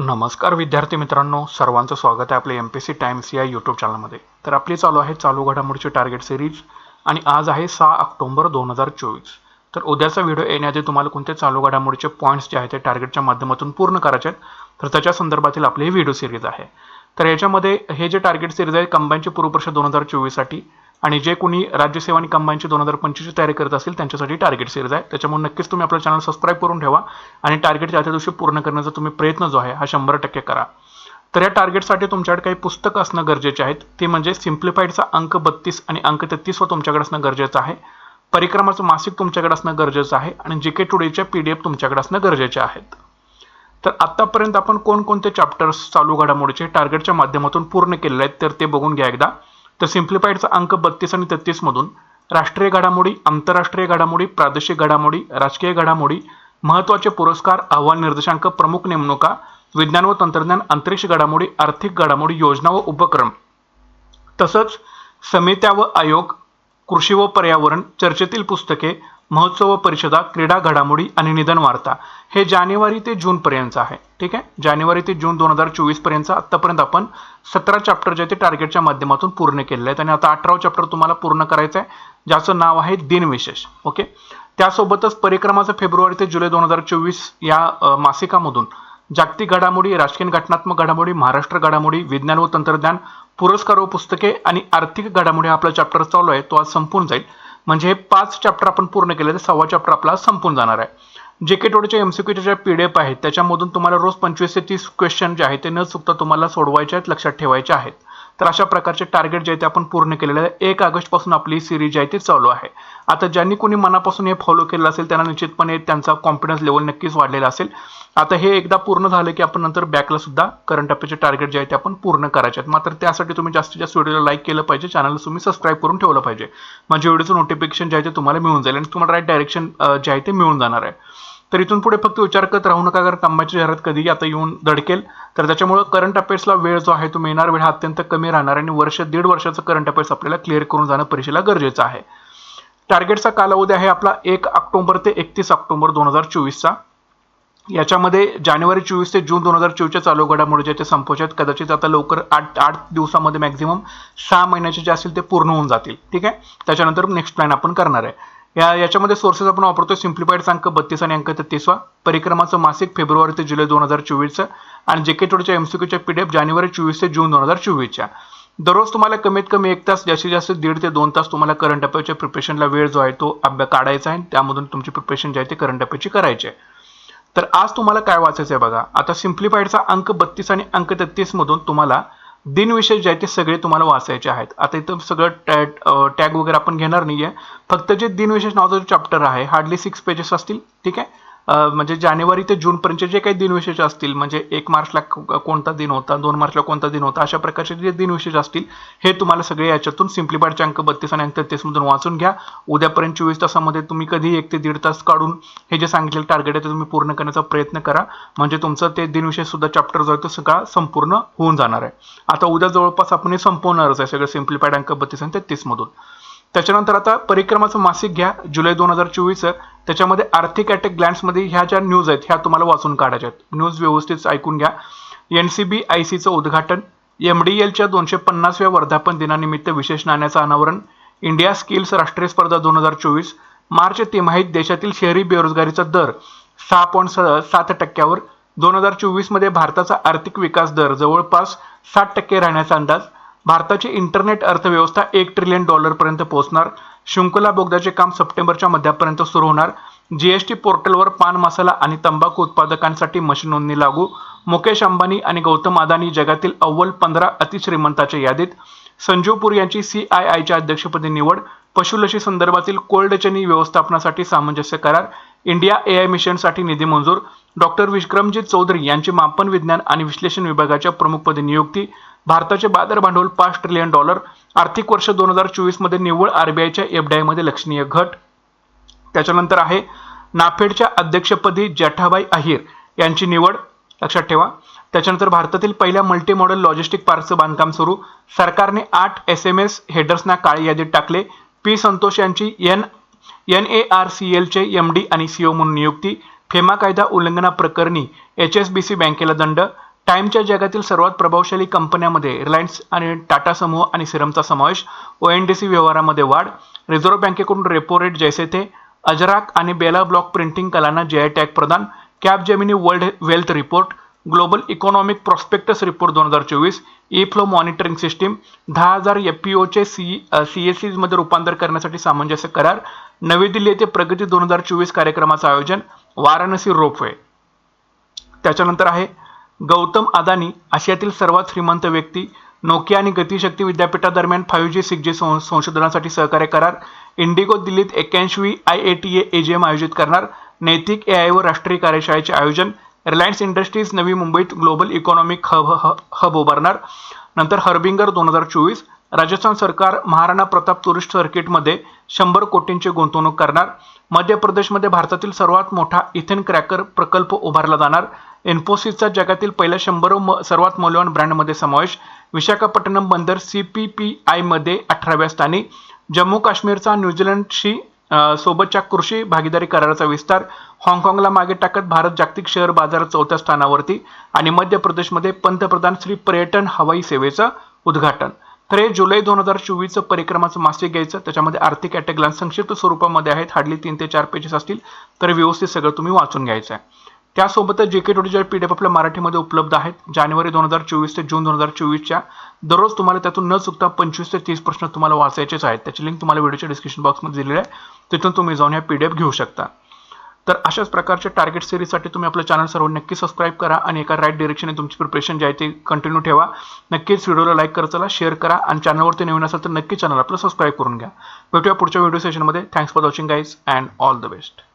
नमस्कार विद्यार्थी मित्रांनो सर्वांचं स्वागत आहे आपल्या एम पी सी टाइम्स या यूट्यूब चॅनलमध्ये तर आपली चालू आहे चालू घडामोडीची टार्गेट सिरीज आणि आज आहे सहा ऑक्टोंबर दोन हजार चोवीस. तर उद्याचा व्हिडिओ येण्याआधी तुम्हाला कोणते चालू घडामोडीचे पॉईंट्स जे आहेत ते टार्गेटच्या माध्यमातून पूर्ण करायचे आहेत. तर त्याच्या संदर्भातील आपली ही व्हिडिओ सिरीज आहे. तर याच्यामध्ये हे जे टार्गेट सिरीज आहे कंबाईनची पूर्वपरीक्षा दोन हजार चोवीससाठी आणि जे कोणी राज्यसेवा आणि कंबाईनची दोन हजार पंचवीसची तयारी करत असेल त्यांच्यासाठी टार्गेट सिरीज आहे. त्याच्यामुळे नक्कीच तुम्ही आपलं चॅनल सबस्क्राईब करून ठेवा आणि टार्गेट त्या दिवशी पूर्ण करण्याचा तुम्ही प्रयत्न जो आहे हा शंभर टक्के करा. तर या टार्गेटसाठी तुमच्याकडे काही पुस्तकं असणं गरजेचे आहेत. ते म्हणजे सिम्प्लिफाईडचा अंक बत्तीस आणि अंक तेहतीस व तुमच्याकडे असणं गरजेचं आहे. परिक्रमाचं मासिक तुमच्याकडे असणं गरजेचं आहे आणि जे के टुडेच्या पी डी एफ तुमच्याकडे असणं गरजेचे आहेत. तर आत्तापर्यंत आपण कोणकोणते चॅप्टर्स चालू घडामोडीचे टार्गेटच्या माध्यमातून पूर्ण केलेले आहेत तर ते बघून घ्या एकदा. तर सिम्प्लिफाईडचा अंक बत्तीस आणि तेहतीस मधून राष्ट्रीय घडामोडी आंतरराष्ट्रीय घडामोडी प्रादेशिक घडामोडी राजकीय घडामोडी महत्त्वाचे पुरस्कार अहवाल निर्देशांक प्रमुख नेमणुका विज्ञान व तंत्रज्ञान अंतरिक्ष घडामोडी आर्थिक घडामोडी योजना व उपक्रम. तसंच समित्या व आयोग कृषी व पर्यावरण चर्चेतील पुस्तके महोत्सव व परिषदा क्रीडा घडामोडी आणि निधन वार्ता हे जानेवारी ते जूनपर्यंत आहे. ठीक आहे? जानेवारी ते जून दोन हजार चोवीसपर्यंत आत्तापर्यंत आपण सतरा चॅप्टर जे ते टार्गेटच्या माध्यमातून पूर्ण केलेले आहेत आणि आता अठरावं चॅप्टर तुम्हाला पूर्ण करायचं आहे. ज्याचं नाव आहे दिनविशेष. ओके? त्यासोबतच परिक्रमाचं फेब्रुवारी ते जुलै दोन हजार चोवीस या मासिकामधून जागतिक घडामोडी राजकीय घटनात्मक घडामोडी महाराष्ट्र घडामोडी विज्ञान व तंत्रज्ञान पुरस्कार व पुस्तके आणि आर्थिक घडामोडी आपला चॅप्टर चालू आहे. तो आज संपून जाईल. म्हणजे हे पाच चॅप्टर आपण पूर्ण केले तर सव्वा चॅप्टर आपला संपून जाणार आहे. जे के टोडच्या एमसीक्यूच्या ज्या पी डी एफ आहेत. त्याच्यामधून तुम्हाला रोज पंचवीस ते तीस क्वेश्चन जे आहेत ते न चुकता तुम्हाला सोडवायचे आहेत लक्षात ठेवायचे आहेत. तर अशा प्रकारचे टार्गेट जे आहे ते आपण पूर्ण केलेलं आहे. एक ऑगस्टपासून आपली सिरीज जी आहे ती चालू आहे. आता ज्यांनी कोणी मनापासून हे फॉलो केलं असेल त्यांना निश्चितपणे त्यांचा कॉन्फिडन्स लेवल नक्कीच वाढलेला असेल. आता हे एकदा पूर्ण झालं की आपण नंतर बॅकला सुद्धा करंट अफेअरचे टार्गेट जे आहे ते आपण पूर्ण करायचे आहेत. मात्र त्यासाठी तुम्ही जास्तीत जास्त व्हिडिओला लाईक केलं पाहिजे चॅनलला तुम्ही सबस्क्राईब करून ठेवलं पाहिजे. म्हणजे व्हिडिओचं नोटिफिकेशन जे आहे ते तुम्हाला मिळून जाईल आणि तुम्हाला राईट डायरेक्शन जे आहे ते मिळून जाणार आहे. तर इथून पुढे फक्त विचार करत राहू नका कारण कामाची जाहिरात कधी आता येऊन धडकेल. तर त्याच्यामुळे करंट अफेअर्सला वेळ जो आहे तो मिळणार वेळ हा अत्यंत कमी राहणार आणि वर्ष दीड वर्षाचं करंट अफेअर्स आपल्याला क्लिअर करून जाणं परीक्षेला गरजेचं आहे. टार्गेटचा कालावधी आहे आपला एक ऑक्टोबर ते एकतीस ऑक्टोबर दोन हजार चोवीसचा. याच्यामध्ये जानेवारी चोवीस ते जून दोन हजार चोवीसच्या चालू घडामोडी जे ते आहेत कदाचित आता लवकर आठ आठ दिवसामध्ये मॅक्झिमम सहा महिन्याचे जे असतील ते पूर्ण होऊन जातील. ठीक आहे? त्याच्यानंतर नेक्स्ट प्लॅन आपण करणार आहे. या याच्यामध्ये सोर्सेस आपण वापरतो सिम्प्लिफाईड अंक बत्तीस आणि अंक तेहतीसवा परिक्रमाचं मासिक फेब्रुवारी ते जुलै दोन हजार चोवीसचं आणि जे के टोडच्या एमसीक्यूच्या पी डी एफ जानेवारी चोवीस ते जून दोन हजार चोवीसच्या. दररोज तुम्हाला कमीत कमी एक तास जास्तीत जास्त दीड ते दोन तास तुम्हाला करंट अफेअरच्या प्रिपरेशनला वेळ जो आहे तो अभ्यास काढायचा आहे त्यामधून तुमची प्रिपरेशन जी आहे ते करंट अफेअरची करायची आहे. तर आज तुम्हाला काय वाचायचं आहे बघा. आता सिम्प्लिफाईडचा अंक बत्तीस आणि अंक तेहतीसमधून तुम्हाला दिनविशेष जे आहे ते सगळे तुम्हाला वाचायचे आहेत. आता इथं सगळं टॅग टॅग वगैरे आपण घेणार नाहीये. फक्त जे दिनविशेष नावाचं जे चॅप्टर आहे हार्डली सिक्स पेजेस असतील ठीक आहे? म्हणजे जानेवारी ते जूनपर्यंतचे जे काही दिनविशेष असतील म्हणजे एक मार्चला कोणता दिन होता दोन मार्चला कोणता दिन होता अशा प्रकारचे जे दिनविशेष असतील हे तुम्हाला सगळे याच्यातून सिम्प्लिफाईडचे अंक बत्तीस आणि अंक तेहतीसमधून वाचून घ्या. उद्यापर्यंत चोवीस तासामध्ये तुम्ही कधी एक ते दीड तास काढून हे जे सांगितलेलं टार्गेट आहे ते तुम्ही पूर्ण करण्याचा प्रयत्न करा. म्हणजे तुमचं ते दिनविशेष सुद्धा चॅप्टर जो आहे तो सगळा संपूर्ण होऊन जाणार आहे. आता उद्या जवळपास आपण हे संपवणारच आहे सगळं सिम्प्लिफाईड अंक बत्तीस आणि तेहतीसमधून मधून. त्याच्यानंतर आता परिक्रमाचं मासिक घ्या जुलै दोन हजार चोवीस त्याच्यामध्ये आर्थिक अटॅक ग्लँड्समध्ये ह्या ज्या न्यूज आहेत ह्या तुम्हाला वाचून काढायच्या आहेत न्यूज व्यवस्थित ऐकून घ्या. एन सी बी आय सीचं उद्घाटन. एम डी एलच्या दोनशे पन्नासव्या वर्धापन दिनानिमित्त विशेष नाण्याचं अनावरण. इंडिया स्किल्स राष्ट्रीय स्पर्धा दोन हजार चोवीस. मार्च तिमाहीत देशातील शहरी बेरोजगारीचा दर सहा पॉईंट सात टक्क्यावर. दोन हजार चोवीसमध्ये भारताचा आर्थिक विकास दर जवळपास साठ टक्के राहण्याचा अंदाज. भारताची इंटरनेट अर्थव्यवस्था एक ट्रिलियन डॉलरपर्यंत पोहोचणार. शृंखला बोगद्याचे काम सप्टेंबरच्या मध्यापर्यंत सुरू होणार. जीएसटी पोर्टलवर पान मसाला आणि तंबाखू उत्पादकांसाठी मशीन नोंदणी लागू. मुकेश अंबानी आणि गौतम अदानी जगातील अव्वल पंधरा अतिश्रीमंताच्या यादीत. संजीव पुरी यांची सी आय आयच्या अध्यक्षपदी निवड. पशुलशी संदर्भातील कोल्ड चेनी व्यवस्थापनासाठी सामंजस्य करार. इंडिया ए आय मिशनसाठी निधी मंजूर. डॉक्टर विक्रमजीत चौधरी यांची मापन विज्ञान आणि विश्लेषण विभागाच्या प्रमुखपदी नियुक्ती. भारताचे बाजार भांडवल पाच ट्रिलियन डॉलर. आर्थिक वर्ष दोन हजार चोवीसमध्ये निव्वळ आरबीआयच्या एफडीआयमध्ये लक्षणीय घट. त्याच्यानंतर आहे नाफेडच्या अध्यक्षपदी जेठाबाई अहिर यांची निवड. लक्षात ठेवा. त्याच्यानंतर भारतातील पहिल्या मल्टी मॉडेल लॉजिस्टिक पार्कचं बांधकाम सुरू. सरकारने आठ एस एम एस हेडर्सना काळी यादीत टाकले. पी संतोष यांची N N A R C एलचे एम डी आणि सीओ म्हणून नियुक्ती. फेमा कायदा उल्लंघना प्रकरणी एच एस बी सी बँकेला दंड. टाइमच्या जगातील सर्वात प्रभावशाली कंपन्यांमध्ये रिलायन्स आणि टाटा समूह आणि सिरमचा समावेश ओ एन डी सी व्यवहारामध्ये वाढ रिझर्व्ह बँकेकडून रेपो रेट जैसे थे अजराक आणि बेला ब्लॉक प्रिंटिंग कलांना जे आय टॅग प्रदान Capgemini world wealth report global economic prospects report दोन हजार चोवीस ई फ्लो मॉनिटरिंग सिस्टीम दहा हजार एफ पी ओचे सी सी एस सीमध्ये रूपांतर करण्यासाठी सामंजस्य करार नवी दिल्ली येथे प्रगती दोन हजार चोवीस कार्यक्रमाचं आयोजन वाराणसी रोपवे. त्याच्यानंतर आहे गौतम अदानी आशियातील सर्वात श्रीमंत व्यक्ती नोकिया आणि गतिशक्ती विद्यापीठादरम्यान फाईव्ह जी सिक्स जी संशोधनासाठी सहकार्य करार इंडिगो दिल्लीत एक्क्याऐंशी I A T A AGM आयोजित करणार नैतिक ए आय व राष्ट्रीय कार्यशाळेचे आयोजन रिलायन्स इंडस्ट्रीज नवी मुंबईत ग्लोबल इकॉनॉमिक हब हब उभारणार नंतर हर्बिंगर दोन हजार चोवीस राजस्थान सरकार महाराणा प्रताप टुरिस्ट सर्किटमध्ये शंभर कोटींची गुंतवणूक करणार. मध्य प्रदेशमध्ये भारतातील सर्वात मोठा इथेन क्रॅकर प्रकल्प उभारला जाणार. इन्फोसिसचा जगातील पहिल्या शंभर म सर्वात मौल्यवान ब्रँडमध्ये समावेश. विशाखापट्टणम बंदर सी पी पी आयमध्ये अठराव्या स्थानी. जम्मू काश्मीरचा न्यूझीलंडशी सोबतच्या कृषी भागीदारी कराराचा विस्तार. हाँगकाँगला मागे टाकत भारत जागतिक शेअर बाजारात चौथ्या स्थानावरती. आणि मध्य प्रदेशमध्ये पंतप्रधान श्री पर्यटन हवाई सेवेचं उद्घाटन. तर हे जुलै दोन हजार चोवीसचं परिक्रमाचं मासिक घ्यायचं. त्याच्यामध्ये आर्थिक ॲटेग्लान संक्षिप्त स्वरूपामध्ये आहेत. हार्डली तीन ते चार पेजेस असतील. तर व्यवस्थित सगळं तुम्ही वाचून घ्यायचं आहे. त्यासोबतच जे के टोडीच्या पी डी एफ आपल्या मराठीमध्ये उपलब्ध आहेत. जानेवारी दोन हजार चोवीस ते जून दोन हजार चोवीसच्या दररोज तुम्हाला त्यातून न चुकता पंचवीस ते तीस प्रश्न तुम्हाला वाचायचेच आहेत. त्याची लिंक तुम्हाला व्हिडिओच्या डिस्क्रिप्शन बॉक्समध्ये दिलेली आहे. तिथून तुम्ही जाऊन ह्या पी डी एफ घेऊ शकता. तर अशाच प्रकारच्या टार्गेट सिरीजसाठी तुम्ही आपलं चॅनल सर्व नक्की सबस्क्राईब करा आणि एका राईट डिरेक्शनने तुमची प्रिपरेशन जी आहे ती कंटिन्यू ठेवा. नक्कीच व्हिडिओला लाईक करत चला शेअर करा आणि चॅनलवरती नवीन असेल तर नक्की चॅनल आपलं सबस्क्राईब करून घ्या. भेटूया पुढच्या व्हिडिओ सेशनमध्ये thanks for watching guys and all the best